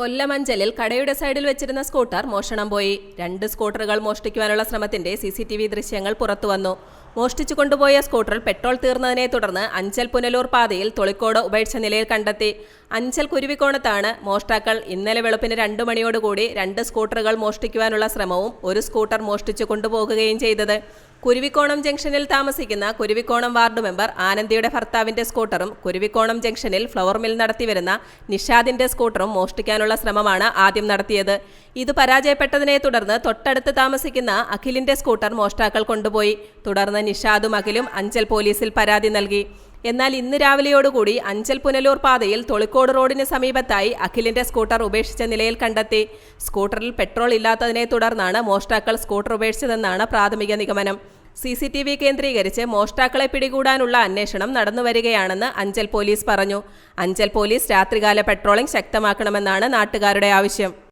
കൊല്ലമഞ്ചലിൽ കടയുടെ സൈഡിൽ വെച്ചിരുന്ന സ്കൂട്ടർ മോഷണം പോയി. രണ്ട് സ്കൂട്ടറുകൾ മോഷ്ടിക്കുവാനുള്ള ശ്രമത്തിന്റെ സി സി ടി വി ദൃശ്യങ്ങൾ പുറത്തുവന്നു. മോഷ്ടിച്ചു കൊണ്ടുപോയ സ്കൂട്ടറിൽ പെട്രോൾ തീർന്നതിനെ തുടർന്ന് അഞ്ചൽ പുനലൂർ പാതയിൽ തൊളിക്കോട് ഉപേക്ഷിച്ച നിലയിൽ കണ്ടെത്തി. അഞ്ചൽ കുരുവിക്കോണത്താണ് മോഷ്ടാക്കൾ ഇന്നലെ വെളുപ്പിന് രണ്ടു മണിയോടുകൂടി രണ്ട് സ്കൂട്ടറുകൾ മോഷ്ടിക്കുവാനുള്ള ശ്രമവും ഒരു സ്കൂട്ടർ മോഷ്ടിച്ചു കൊണ്ടുപോകുകയും ചെയ്തത്. കുരുവിക്കോണം ജംഗ്ഷനിൽ താമസിക്കുന്ന കുരുവിക്കോണം വാർഡ് മെമ്പർ ആനന്ദിയുടെ ഭർത്താവിന്റെ സ്കൂട്ടറും കുരുവിക്കോണം ജംഗ്ഷനിൽ ഫ്ലവർ മിൽ നടത്തിവരുന്ന നിഷാദിന്റെ സ്കൂട്ടറും മോഷ്ടിക്കാനുള്ള ശ്രമമാണ് ആദ്യം നടത്തിയത്. ഇത് പരാജയപ്പെട്ടതിനെ തുടർന്ന് തൊട്ടടുത്ത് താമസിക്കുന്ന അഖിലിന്റെ സ്കൂട്ടർ മോഷ്ടാക്കൾ കൊണ്ടുപോയി. തുടർന്ന് നിഷാദും അഖിലും അഞ്ചൽ പോലീസിൽ പരാതി നൽകി. എന്നാൽ ഇന്ന് രാവിലെയോടുകൂടി അഞ്ചൽ പുനലൂർ പാതയിൽ തൊളിക്കോട് റോഡിന് സമീപത്തായി അഖിലിന്റെ സ്കൂട്ടർ ഉപേക്ഷിച്ച നിലയിൽ കണ്ടെത്തി. സ്കൂട്ടറിൽ പെട്രോൾ ഇല്ലാത്തതിനെ തുടർന്നാണ് മോഷ്ടാക്കൾ സ്കൂട്ടർ ഉപേക്ഷിച്ചതെന്നാണ് പ്രാഥമിക നിഗമനം. സി സി ടി വി കേന്ദ്രീകരിച്ച് മോഷ്ടാക്കളെ പിടികൂടാനുള്ള അന്വേഷണം നടന്നുവരികയാണെന്ന് അഞ്ചൽ പോലീസ് പറഞ്ഞു. അഞ്ചൽ പോലീസ് രാത്രികാല പെട്രോളിംഗ് ശക്തമാക്കണമെന്നാണ് നാട്ടുകാരുടെ ആവശ്യം.